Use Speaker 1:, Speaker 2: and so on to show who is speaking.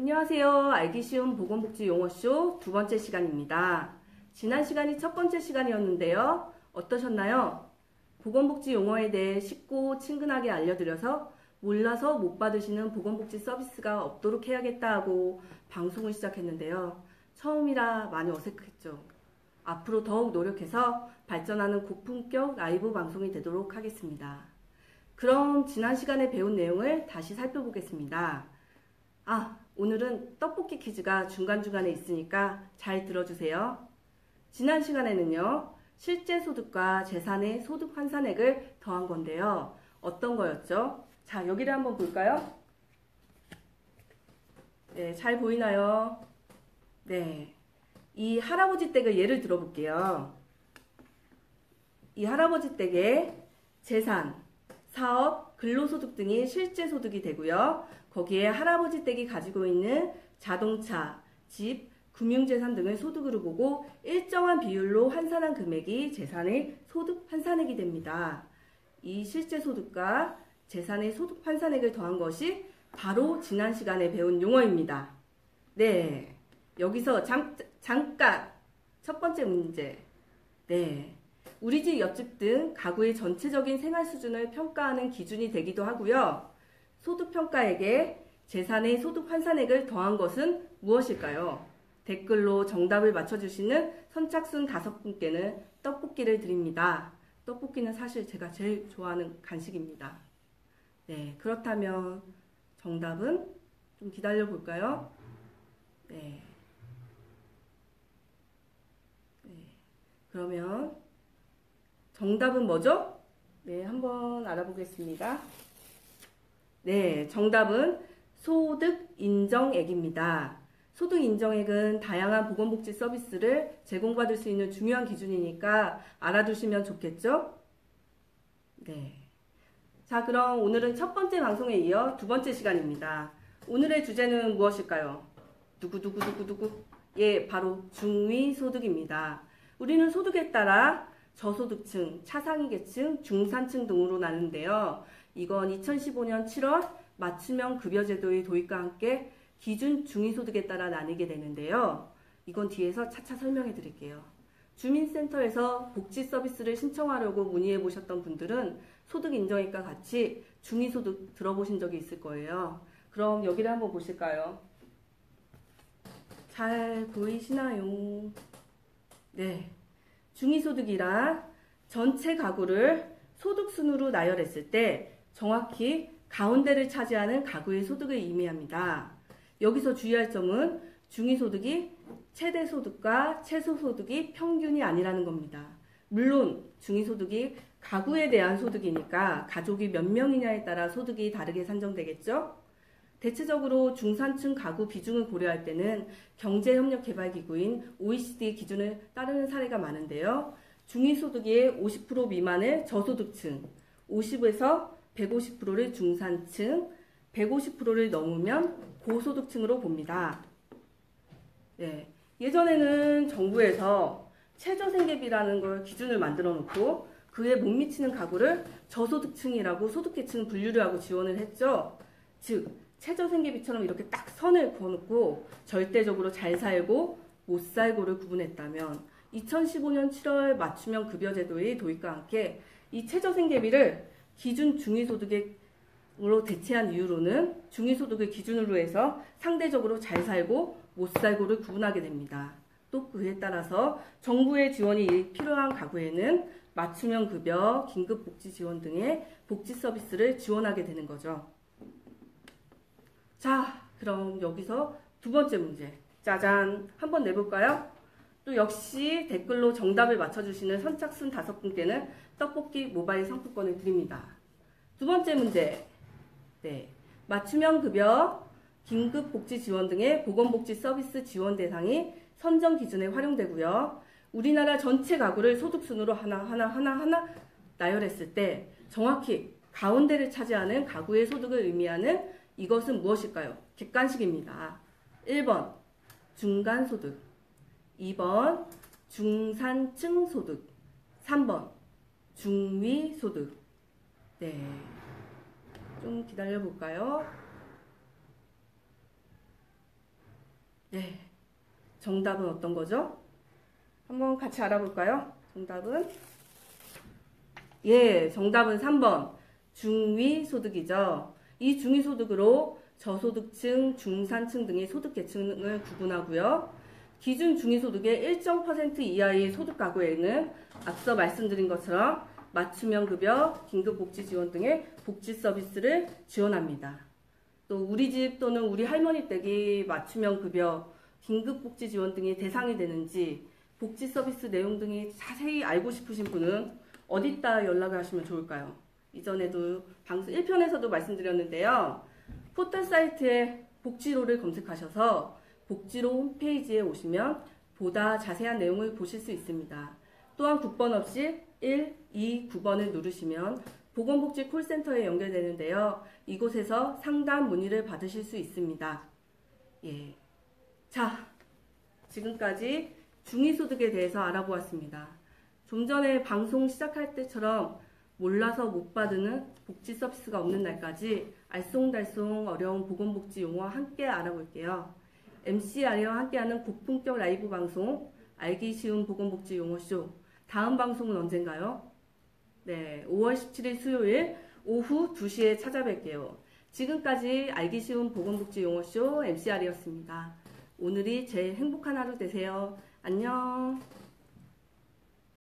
Speaker 1: 안녕하세요. 알기 쉬운 보건복지 용어쇼 두 번째 시간입니다. 지난 시간이 첫 번째 시간이었는데요. 어떠셨나요? 보건복지 용어에 대해 쉽고 친근하게 알려드려서 몰라서 못 받으시는 보건복지 서비스가 없도록 해야겠다 하고 방송을 시작했는데요. 처음이라 많이 어색했죠. 앞으로 더욱 노력해서 발전하는 고품격 라이브 방송이 되도록 하겠습니다. 그럼 지난 시간에 배운 내용을 다시 살펴보겠습니다. 아, 오늘은 떡볶이 퀴즈가 중간중간에 있으니까 잘 들어주세요. 지난 시간에는요, 실제 소득과 재산의 소득 환산액을 더한 건데요. 어떤 거였죠? 자, 여기를 한번 볼까요? 네, 잘 보이나요? 네. 이 할아버지 댁을 예를 들어볼게요. 이 할아버지 댁의 재산, 사업, 근로소득 등이 실제 소득이 되고요. 거기에 할아버지 댁이 가지고 있는 자동차, 집, 금융재산 등을 소득으로 보고 일정한 비율로 환산한 금액이 재산의 소득 환산액이 됩니다. 이 실제 소득과 재산의 소득 환산액을 더한 것이 바로 지난 시간에 배운 용어입니다. 네. 여기서 잠, 잠깐 첫 번째 문제. 네. 우리 집 옆집 등 가구의 전체적인 생활 수준을 평가하는 기준이 되기도 하고요. 소득 평가액에 재산의 소득 환산액을 더한 것은 무엇일까요? 댓글로 정답을 맞춰주시는 선착순 다섯 분께는 떡볶이를 드립니다. 떡볶이는 사실 제가 제일 좋아하는 간식입니다. 네, 그렇다면 정답은 좀 기다려 볼까요? 네. 네. 그러면 정답은 뭐죠? 네, 한번 알아보겠습니다. 네, 정답은 소득 인정액입니다. 소득 인정액은 다양한 보건복지 서비스를 제공받을 수 있는 중요한 기준이니까 알아두시면 좋겠죠? 네. 자, 그럼 오늘은 첫 번째 방송에 이어 두 번째 시간입니다. 오늘의 주제는 무엇일까요? 두구두구두구두구. 예, 바로 중위소득입니다. 우리는 소득에 따라 저소득층, 차상위 계층, 중산층 등으로 나누는데요. 이건 2015년 7월 맞춤형 급여제도의 도입과 함께 기준 중위소득에 따라 나뉘게 되는데요. 이건 뒤에서 차차 설명해 드릴게요. 주민센터에서 복지 서비스를 신청하려고 문의해 보셨던 분들은 소득 인정액과 같이 중위소득 들어보신 적이 있을 거예요. 그럼 여기를 한번 보실까요? 잘 보이시나요? 네. 중위소득이란 전체 가구를 소득순으로 나열했을 때 정확히 가운데를 차지하는 가구의 소득을 의미합니다. 여기서 주의할 점은 중위소득이 최대 소득과 최소 소득이 평균이 아니라는 겁니다. 물론 중위소득이 가구에 대한 소득이니까 가족이 몇 명이냐에 따라 소득이 다르게 산정되겠죠? 대체적으로 중산층 가구 비중을 고려할 때는 경제협력개발기구인 OECD 기준을 따르는 사례가 많은데요. 중위소득의 50% 미만의 저소득층, 50에서 150%를 중산층, 150%를 넘으면 고소득층으로 봅니다. 네. 예전에는 정부에서 최저생계비라는 걸 기준을 만들어 놓고 그에 못 미치는 가구를 저소득층이라고 소득계층 분류를 하고 지원을 했죠. 즉, 최저생계비처럼 이렇게 딱 선을 그어놓고 절대적으로 잘 살고 못 살고를 구분했다면 2015년 7월 맞춤형 급여제도의 도입과 함께 이 최저생계비를 기준 중위소득으로 대체한 이유로는 중위소득을 기준으로 해서 상대적으로 잘 살고 못 살고를 구분하게 됩니다. 또 그에 따라서 정부의 지원이 필요한 가구에는 맞춤형 급여, 긴급복지 지원 등의 복지 서비스를 지원하게 되는 거죠. 자, 그럼 여기서 두 번째 문제. 짜잔. 한번 내볼까요? 또 역시 댓글로 정답을 맞춰주시는 선착순 다섯 분께는 떡볶이 모바일 상품권을 드립니다. 두 번째 문제. 네. 맞춤형 급여, 긴급복지 지원 등의 보건복지 서비스 지원 대상이 선정 기준에 활용되고요. 우리나라 전체 가구를 소득순으로 하나, 하나, 하나, 하나 나열했을 때 정확히 가운데를 차지하는 가구의 소득을 의미하는 이것은 무엇일까요? 객관식입니다. 1번 중간소득 2번 중산층 소득 3번 중위소득 네. 좀 기다려 볼까요? 네. 정답은 어떤 거죠? 한번 같이 알아볼까요? 정답은 예, 정답은 3번 중위소득이죠. 이 중위소득으로 저소득층, 중산층 등의 소득 계층을 구분하고요. 기준 중위소득의 일정 퍼센트 이하의 소득 가구에는 앞서 말씀드린 것처럼 맞춤형 급여, 긴급복지 지원 등의 복지 서비스를 지원합니다. 또 우리 집 또는 우리 할머니 댁이 맞춤형 급여, 긴급복지 지원 등의 대상이 되는지 복지 서비스 내용 등이 자세히 알고 싶으신 분은 어디다 연락을 하시면 좋을까요? 이전에도 방송 1편에서도 말씀드렸는데요. 포털 사이트에 복지로를 검색하셔서 복지로 홈페이지에 오시면 보다 자세한 내용을 보실 수 있습니다. 또한 국번 없이 1, 2, 9번을 누르시면 보건복지 콜센터에 연결되는데요. 이곳에서 상담 문의를 받으실 수 있습니다. 예. 자, 지금까지 중위소득에 대해서 알아보았습니다. 좀 전에 방송 시작할 때처럼 몰라서 못 받는 복지 서비스가 없는 날까지 알쏭달쏭 어려운 보건복지 용어와 함께 알아볼게요. MC 아리와 함께하는 고품격 라이브 방송 알기 쉬운 보건복지 용어쇼 다음 방송은 언젠가요? 네, 5월 17일 수요일 오후 2시에 찾아뵐게요. 지금까지 알기 쉬운 보건복지 용어쇼 MCR이었습니다. 오늘이 제일 행복한 하루 되세요. 안녕.